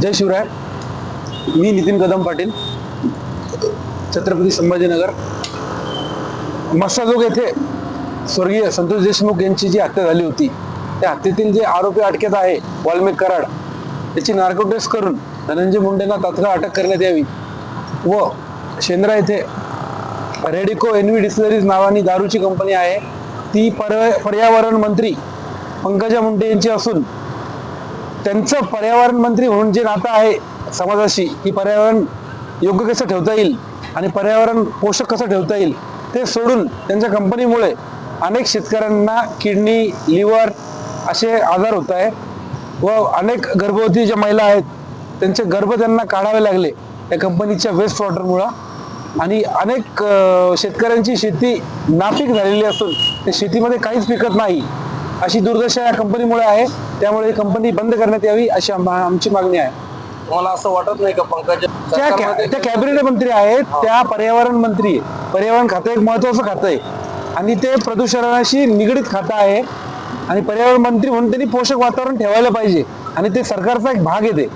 जय शिवराय. मी नितीन कदम पाटील छत्रपती संभाजीनगर. मस्ताजोग येथे स्वर्गीय संतोष देशमुख यांची जी हत्या झाली होती त्या हत्येतील जे आरोपी अटकेत आहे वाल्मिक कराड त्याची नार्को टेस्ट करून धनंजय मुंडेंना तात्काळ अटक करण्यात यावी. व शेंद्रा येथे रेडिको एनवी डिस्लरीज नावानी दारूची कंपनी आहे ती पर्यावरण मंत्री पंकजा मुंडे यांची असून त्यांचं पर्यावरण मंत्री म्हणून जे नातं आहे समाजाशी की पर्यावरण योग्य कसं ठेवता येईल आणि पर्यावरण पोषक कसं ठेवता येईल ते सोडून त्यांच्या कंपनीमुळे अनेक शेतकऱ्यांना किडनी लिव्हर असे आजार होत आहे व अनेक गर्भवती ज्या महिला आहेत त्यांचे गर्भ त्यांना काढावे लागले या कंपनीच्या वेस्ट वॉटरमुळं आणि अनेक शेतकऱ्यांची शेती नापीक झालेली असून त्या शेतीमध्ये काहीच पिकत नाही. अशी दुर्दशा या कंपनीमुळे आहे. त्यामुळे ही कंपनी बंद करण्यात यावी अशी आम- आमची मागणी आहे. तुम्हाला असं वाटत नाही का पंकज? त्या कॅ- त्या कॅबिनेट मंत्री आहेत त्या पर्यावरण मंत्री. पर्यावरण खातं एक महत्वाचं खातं आहे. आणि ते प्रदूषणाशी निगडीत खातं आहे. आणि पर्यावरण मंत्री म्हणून त्यांनी पोषक वातावरण ठेवायला पाहिजे. आणि ते सरकारचा एक भाग आहे ते.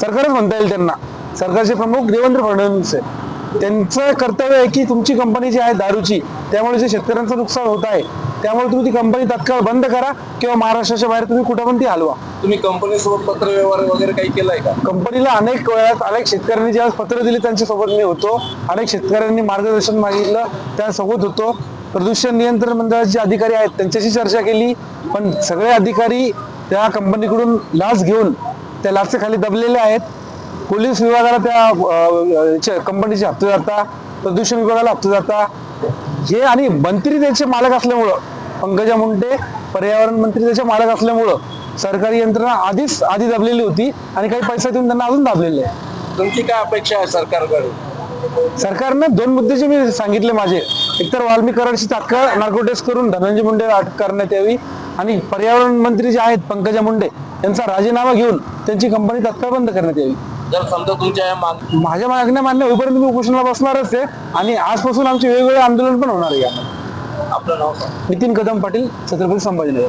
सरकारच म्हणता येईल त्यांना. सरकारचे प्रमुख देवेंद्र फडणवीस आहे त्यांचं कर्तव्य आहे की तुमची कंपनी जी आहे दारूची त्यामुळे जे शेतकऱ्यांचं नुकसान होत आहे त्यामुळे तुम्ही ती कंपनी तात्काळ बंद करा किंवा महाराष्ट्राच्या बाहेर तुम्ही कुठं पण ती हलवा. तुम्ही कंपनी सोबत पत्र व्यवहार वगैरे काही केलाय का? कंपनीला अनेक वेळात अनेक शेतकऱ्यांनी ज्या पत्र दिली त्यांच्यासोबत मी होतो. अनेक शेतकऱ्यांनी मार्गदर्शन मागितलं त्यासोबत होतो. प्रदूषण नियंत्रण मंडळाचे जे अधिकारी आहेत त्यांच्याशी चर्चा केली. पण सगळे अधिकारी त्या कंपनीकडून लाच घेऊन त्या लाचच्या खाली दबलेले आहेत. पोलीस विभागाला त्या कंपनीचे हप्ते जाता प्रदूषण विभागाला हप्ते जाता हे आणि मंत्री त्याचे मालक असल्यामुळं पंकजा मुंडे पर्यावरण मंत्री त्याचे मालक असल्यामुळं सरकारी यंत्रणा आधीच आधी दाबलेली होती आणि काही पैसा देऊन त्यांना अजून दाबलेले आहे. तुमची काय अपेक्षा आहे सरकारकडे सरकारनं दोन मुद्दे जे मी सांगितले माझे. एकतर वाल्मिक कराडची तात्काळ नार्कोटेस करून धनंजय मुंडे अटक करण्यात यावी आणि पर्यावरण मंत्री जे आहेत पंकजा मुंडे यांचा राजीनामा घेऊन त्यांची कंपनी तात्काळ बंद करण्यात यावी. जर समजा तुमच्या माझ्या मागण्या मान्य होईपर्यंत मी उपोषणाला बसणारच आहे आणि आजपासून आमचे वेगवेगळे आंदोलन पण होणार आहे आपलं नाव नितीन कदम पाटील छत्रपती संभाजीनगर.